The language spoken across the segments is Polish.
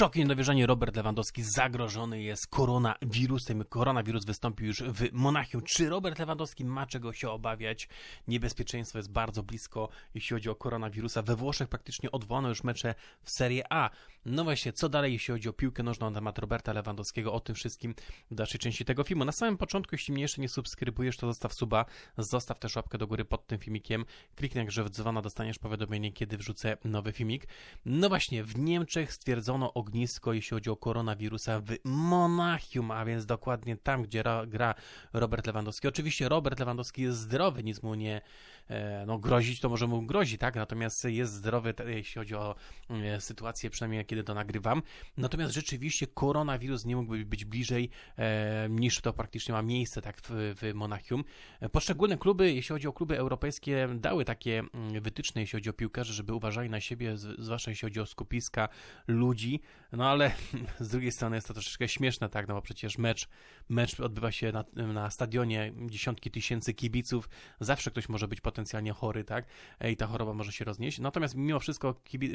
Szok i niedowierzanie. Robert Lewandowski zagrożony jest koronawirusem. Koronawirus wystąpił już w Monachium. Czy Robert Lewandowski ma czego się obawiać? Niebezpieczeństwo jest bardzo blisko, jeśli chodzi o koronawirusa. We Włoszech praktycznie odwołano już mecze w Serie A. No właśnie, co dalej, jeśli chodzi o piłkę nożną na temat Roberta Lewandowskiego? O tym wszystkim w dalszej części tego filmu. Na samym początku, jeśli mnie jeszcze nie subskrybujesz, to zostaw suba, zostaw też łapkę do góry pod tym filmikiem. Kliknij jak w dzwona, dostaniesz powiadomienie, kiedy wrzucę nowy filmik. No właśnie, w Niemczech stwierdzono ognisko, jeśli chodzi o koronawirusa w Monachium, a więc dokładnie tam, gdzie gra Robert Lewandowski. Oczywiście Robert Lewandowski jest zdrowy, nic mu nie e, no, grozić, to może mu grozi, tak? Natomiast jest zdrowy, jeśli chodzi o e, sytuację, przynajmniej kiedy to nagrywam. Natomiast rzeczywiście koronawirus nie mógłby być bliżej e, niż to praktycznie ma miejsce, tak, w, w Monachium. Poszczególne kluby, jeśli chodzi o kluby europejskie, dały takie mm, wytyczne, jeśli chodzi o piłkarzy, żeby uważali na siebie, zwłaszcza jeśli chodzi o skupiska ludzi, no ale z drugiej strony jest to troszeczkę śmieszne, tak, no bo przecież mecz, mecz odbywa się na, na stadionie, dziesiątki tysięcy kibiców, zawsze ktoś może być potencjalnie chory, tak, i ta choroba może się roznieść. Natomiast mimo wszystko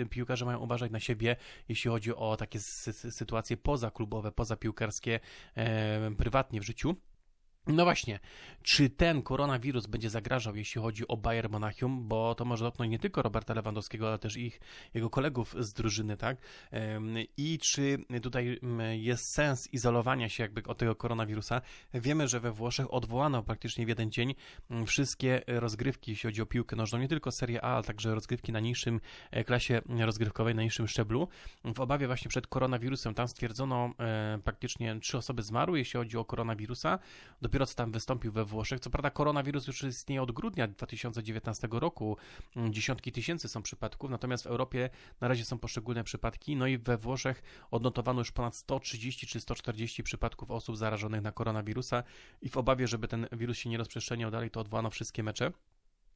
piłkarze mają uważać na siebie, jeśli chodzi o takie sy sytuacje pozaklubowe, pozapiłkarskie, prywatnie w życiu. No właśnie, czy ten koronawirus będzie zagrażał, jeśli chodzi o Bayern Monachium, bo to może dotknąć nie tylko Roberta Lewandowskiego, ale też ich, jego kolegów z drużyny, tak? I czy tutaj jest sens izolowania się jakby od tego koronawirusa? Wiemy, że we Włoszech odwołano praktycznie w jeden dzień wszystkie rozgrywki, jeśli chodzi o piłkę nożną, nie tylko Serie A, ale także rozgrywki na niższym e, klasie rozgrywkowej, na niższym szczeblu. W obawie właśnie przed koronawirusem tam stwierdzono e, praktycznie trzy osoby zmarły, jeśli chodzi o koronawirusa. Dopiero dopiero co tam wystąpił we Włoszech. Co prawda koronawirus już istnieje od grudnia 2019 roku. Mm, dziesiątki tysięcy są przypadków, natomiast w Europie na razie są poszczególne przypadki. No i we Włoszech odnotowano już ponad 130 czy 140 przypadków osób zarażonych na koronawirusa i w obawie, żeby ten wirus się nie rozprzestrzeniał dalej, to odwołano wszystkie mecze.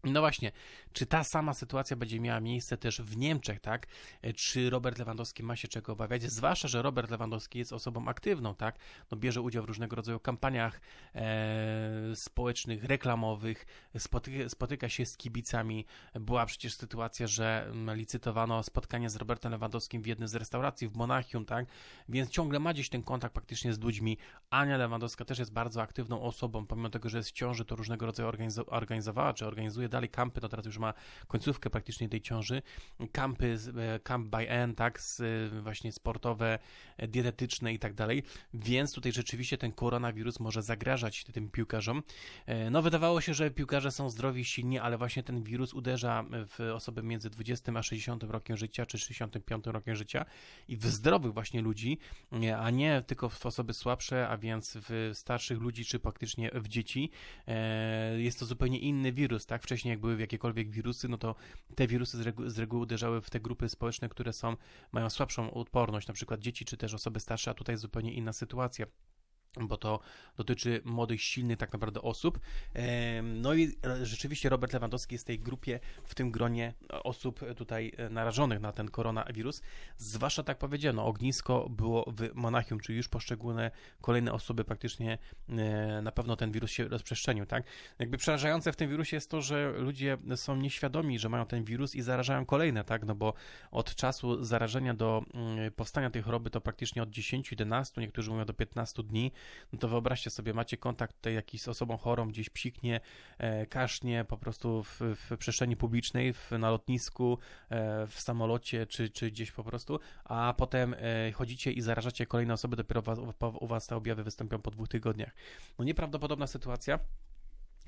No właśnie, czy ta sama sytuacja będzie miała miejsce też w Niemczech, tak? E, czy Robert Lewandowski ma się czego obawiać? Zwłaszcza, że Robert Lewandowski jest osobą aktywną, tak? No bierze udział w różnego rodzaju kampaniach e, społecznych, reklamowych, spotyka, spotyka, się z kibicami. Była przecież sytuacja, że mm, licytowano spotkanie z Robertem Lewandowskim w jednej z restauracji w Monachium, tak? Więc ciągle ma gdzieś ten kontakt praktycznie z ludźmi. Ania Lewandowska też jest bardzo aktywną osobą, pomimo tego, że jest w ciąży, to różnego rodzaju organizowała, czy organizuje dalej kampy, no teraz już ma końcówkę praktycznie tej ciąży, kampy, e, camp by N, tak, z, e, właśnie sportowe, e, dietetyczne i tak dalej, więc tutaj rzeczywiście ten koronawirus może zagrażać tym piłkarzom. No wydawało się, że piłkarze są zdrowi, silni, ale właśnie ten wirus uderza w osoby między 20 a 60 rokiem życia, czy 65 rokiem życia i w zdrowych właśnie ludzi, a nie tylko w osoby słabsze, a więc w starszych ludzi, czy praktycznie w dzieci. Jest to zupełnie inny wirus, tak? Wcześniej wcześniej, jak były jakiekolwiek wirusy, no to te wirusy z, regu z reguły uderzały w te grupy społeczne, które są, mają słabszą odporność, na przykład dzieci czy też osoby starsze, a tutaj jest zupełnie inna sytuacja bo to dotyczy młodych, silnych tak naprawdę osób. No i rzeczywiście Robert Lewandowski jest w tej grupie, w tym gronie osób tutaj e, narażonych na ten koronawirus. Zwłaszcza tak powiedziano, ognisko było w Monachium, czyli już poszczególne kolejne osoby praktycznie e, na pewno ten wirus się rozprzestrzenił, tak? Jakby przerażające w tym wirusie jest to, że ludzie są nieświadomi, że mają ten wirus i zarażają kolejne, tak? No bo od czasu zarażenia do mm, powstania tej choroby to praktycznie od 10-11, niektórzy mówią do 15 dni, no to wyobraźcie sobie, macie kontakt tutaj jakiś z osobą chorą, gdzieś psiknie, e, kasznie po prostu w, w przestrzeni publicznej, w, na lotnisku, e, w samolocie, czy, czy gdzieś po prostu, a potem e, chodzicie i zarażacie kolejne osoby, dopiero was, u was te objawy wystąpią po dwóch tygodniach. No nieprawdopodobna sytuacja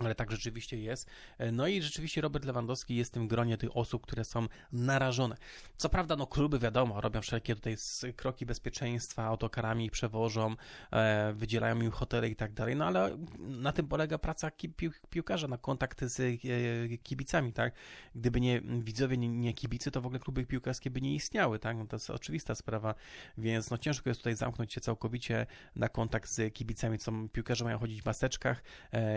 ale tak rzeczywiście jest. E, no i rzeczywiście Robert Lewandowski jest w tym gronie tych osób, które są narażone. Co prawda, no kluby wiadomo, robią wszelkie tutaj kroki bezpieczeństwa, autokarami przewożą, e, wydzielają im hotele i tak dalej, no ale na tym polega praca pił piłkarza, na kontakty z e, kibicami, tak? Gdyby nie widzowie, nie, nie kibicy, to w ogóle kluby piłkarskie by nie istniały, tak? No to jest oczywista sprawa, więc no ciężko jest tutaj zamknąć się całkowicie na kontakt z kibicami, co piłkarze mają chodzić w maseczkach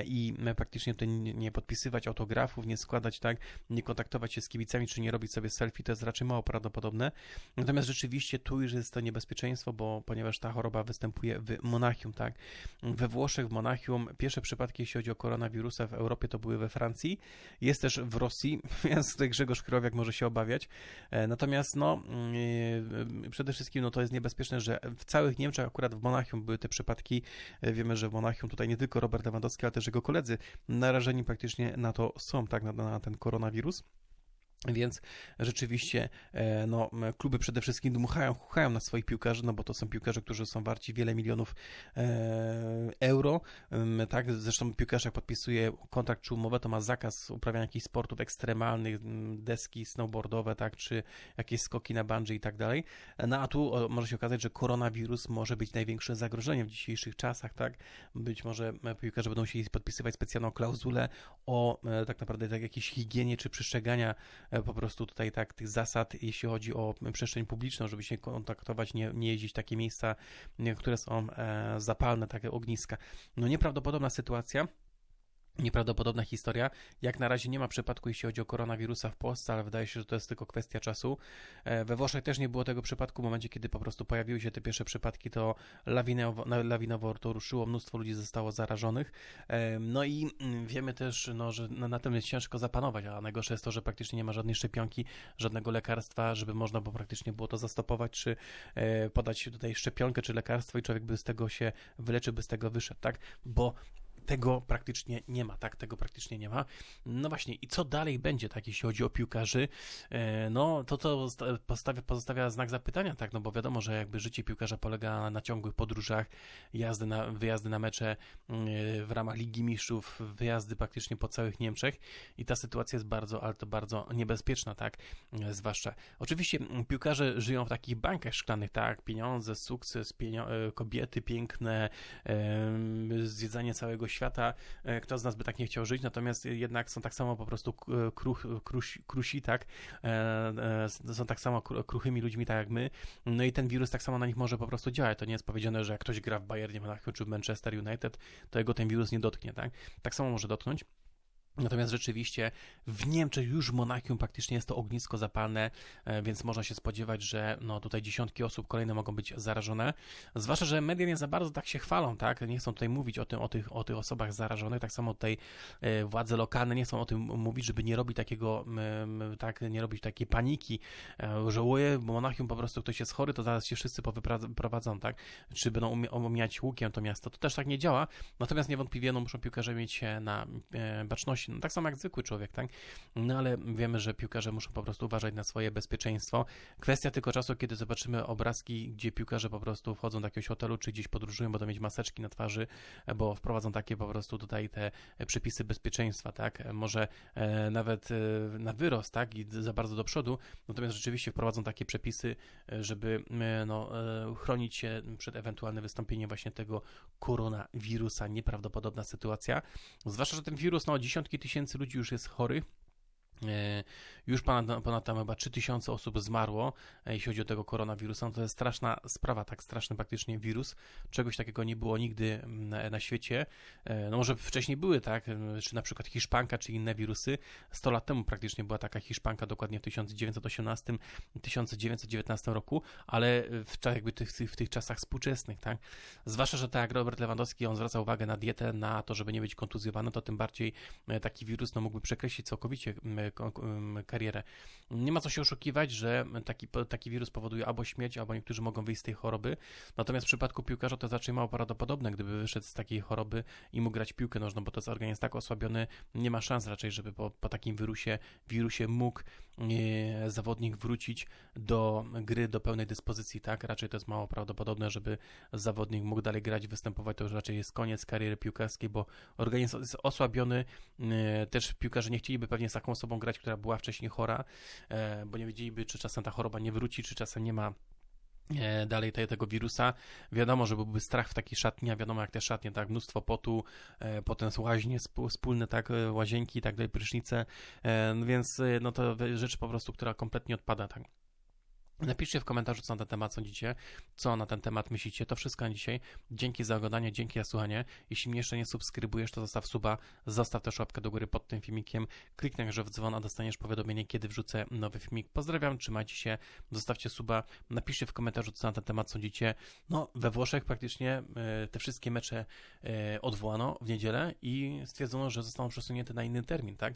i praktycznie praktycznie tutaj nie, podpisywać autografów, nie składać tak, nie kontaktować się z kibicami, czy nie robić sobie selfie, to jest raczej mało prawdopodobne. Natomiast rzeczywiście tu już jest to niebezpieczeństwo, bo ponieważ ta choroba występuje w Monachium, tak. We Włoszech, w Monachium, pierwsze przypadki, jeśli chodzi o koronawirusa w Europie, to były we Francji, jest też w Rosji, więc tutaj Grzegorz Kryłowiak może się obawiać. E, natomiast, no, yy, przede wszystkim, no to jest niebezpieczne, że w całych Niemczech, akurat w Monachium były te przypadki, e, wiemy, że w Monachium tutaj nie tylko Robert Lewandowski, ale też jego koledzy narażeni praktycznie na to są, tak, na, na ten koronawirus. Więc rzeczywiście e, no, kluby przede wszystkim dmuchają, chuchają na swoich piłkarzy, no bo to są piłkarze, którzy są warci wiele milionów e, euro. Tak, zresztą piłkarz jak podpisuje kontrakt czy umowę, to ma zakaz uprawiania jakichś sportów ekstremalnych, deski snowboardowe, tak, czy jakieś skoki na bungee i tak dalej. No a tu może się okazać, że koronawirus może być największym zagrożeniem w dzisiejszych czasach, tak. Być może piłkarze będą musieli podpisywać specjalną klauzulę o e, tak naprawdę tak, jakiejś higienie czy przestrzegania po prostu tutaj tak tych zasad, jeśli chodzi o przestrzeń publiczną, żeby się kontaktować, nie, nie jeździć w takie miejsca, które są e, zapalne, takie ogniska. No nieprawdopodobna sytuacja. Nieprawdopodobna historia. Jak na razie nie ma przypadku, jeśli chodzi o koronawirusa w Polsce, ale wydaje się, że to jest tylko kwestia czasu. E, we Włoszech też nie było tego przypadku. W momencie, kiedy po prostu pojawiły się te pierwsze przypadki, to lawinowo, lawinowo to ruszyło, mnóstwo ludzi zostało zarażonych. E, no i mm, wiemy też, no, że na tym jest ciężko zapanować, a najgorsze jest to, że praktycznie nie ma żadnej szczepionki, żadnego lekarstwa, żeby można było praktycznie było to zastopować, czy e, podać tutaj szczepionkę, czy lekarstwo i człowiek by z tego się wyleczył, by z tego wyszedł, tak? Bo tego praktycznie nie ma, tak, tego praktycznie nie ma. No właśnie, i co dalej będzie, tak, jeśli chodzi o piłkarzy, e, no to to postawia, pozostawia znak zapytania, tak, no bo wiadomo, że jakby życie piłkarza polega na ciągłych podróżach, jazdy na, wyjazdy na mecze e, w ramach Ligi Mistrzów, wyjazdy praktycznie po całych Niemczech i ta sytuacja jest bardzo, ale to bardzo niebezpieczna, tak, e, zwłaszcza. Oczywiście piłkarze żyją w takich bankach szklanych, tak, pieniądze, sukces, pienio kobiety piękne, zwiedzanie całego świata, e, kto z nas by tak nie chciał żyć, natomiast jednak są tak samo po prostu kruch, krusi, krusi tak, e, e, są tak samo kruchymi ludźmi, tak jak my, no i ten wirus tak samo na nich może po prostu działać. To nie jest powiedziane, że jak ktoś gra w Bayernie Monachium czy w Manchester United, to jego ten wirus nie dotknie, tak? Tak samo może dotknąć. Natomiast rzeczywiście w Niemczech już w Monachium praktycznie jest to ognisko zapalne, e, więc można się spodziewać, że no tutaj dziesiątki osób kolejne mogą być zarażone. Zwłaszcza, że media nie za bardzo tak się chwalą, tak? Nie chcą tutaj mówić o tym, o tych, o tych osobach zarażonych. Tak samo tutaj e, władze lokalne nie chcą o tym mówić, żeby nie robić takiego, tak, nie robić takiej paniki, e, że uje, w Monachium po prostu ktoś jest chory, to zaraz się wszyscy powyprowadzą, tak? Czy będą omijać łukiem to miasto. To też tak nie działa. Natomiast niewątpliwie no, muszą piłkarze mieć na baczności no, tak samo jak zwykły człowiek, tak? No ale wiemy, że piłkarze muszą po prostu uważać na swoje bezpieczeństwo. Kwestia tylko czasu, kiedy zobaczymy obrazki, gdzie piłkarze po prostu wchodzą do jakiegoś hotelu, czy gdzieś podróżują, będą mieć maseczki na twarzy, bo wprowadzą takie po prostu tutaj te przepisy bezpieczeństwa, tak? Może e, nawet e, na wyrost, tak? I za bardzo do przodu, natomiast rzeczywiście wprowadzą takie przepisy, e, żeby no, chronić się przed ewentualnym wystąpieniem właśnie tego koronawirusa. Nieprawdopodobna sytuacja. Zwłaszcza, że ten wirus, no, dziesiątki tysięcy ludzi już jest chorych. E, już ponad, ponad tam chyba 3000 osób zmarło, e, jeśli chodzi o tego koronawirusa. No to jest straszna sprawa, tak straszny praktycznie wirus. Czegoś takiego nie było nigdy na, na, świecie. E, no może wcześniej były, tak? Czy na przykład hiszpanka, czy inne wirusy. 100 lat temu praktycznie była taka hiszpanka, dokładnie w 1918-1919 roku, ale w, jakby tych, w tych czasach współczesnych, tak? Zwłaszcza, że tak jak Robert Lewandowski, on zwraca uwagę na dietę, na to, żeby nie być kontuzjowany, to tym bardziej taki wirus no, mógłby przekreślić całkowicie karierę. Nie ma co się oszukiwać, że taki, taki wirus powoduje albo śmierć, albo niektórzy mogą wyjść z tej choroby. Natomiast w przypadku piłkarza to jest raczej mało prawdopodobne, gdyby wyszedł z takiej choroby i mógł grać piłkę nożną, bo to jest organizm tak osłabiony, nie ma szans raczej, żeby po, po takim wirusie, wirusie mógł e, zawodnik wrócić do gry, do pełnej dyspozycji, tak? Raczej to jest mało prawdopodobne, żeby zawodnik mógł dalej grać, występować, to już raczej jest koniec kariery piłkarskiej, bo organizm jest osłabiony, e, też piłkarze nie chcieliby pewnie z taką osobą grać, która była wcześniej chora, e, bo nie wiedzieliby, czy czasem ta choroba nie wróci, czy czasem nie ma e, dalej tego wirusa. Wiadomo, że byłby strach w takiej szatni, a wiadomo jak te szatnie, tak, mnóstwo potu, e, potem łaźnie wspólne, tak, łazienki, tak dalej, prysznice, no więc no to rzecz po prostu, która kompletnie odpada, tak. Napiszcie w komentarzu, co na ten temat sądzicie, co na ten temat myślicie. To wszystko na dzisiaj. Dzięki za oglądanie, dzięki za słuchanie. Jeśli mnie jeszcze nie subskrybujesz, to zostaw suba, zostaw też łapkę do góry pod tym filmikiem. Kliknij także w dzwon, a dostaniesz powiadomienie, kiedy wrzucę nowy filmik. Pozdrawiam, trzymajcie się, zostawcie suba, napiszcie w komentarzu, co na ten temat sądzicie. No, we Włoszech praktycznie e, te wszystkie mecze e, odwołano w niedzielę i stwierdzono, że zostaną przesunięte na inny termin, tak?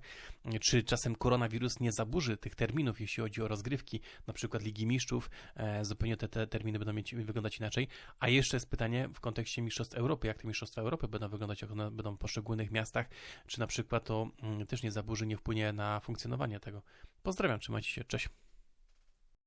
Czy czasem koronawirus nie zaburzy tych terminów, jeśli chodzi o rozgrywki, na przykład Ligi Mistrzów, e, zupełnie te, te terminy będą mieć, wyglądać inaczej. A jeszcze jest pytanie w kontekście Mistrzostw Europy, jak te Mistrzostwa Europy będą wyglądać, jak one będą w poszczególnych miastach, czy na przykład to mm, też nie zaburzy, nie wpłynie na funkcjonowanie tego. Pozdrawiam, trzymajcie się, cześć.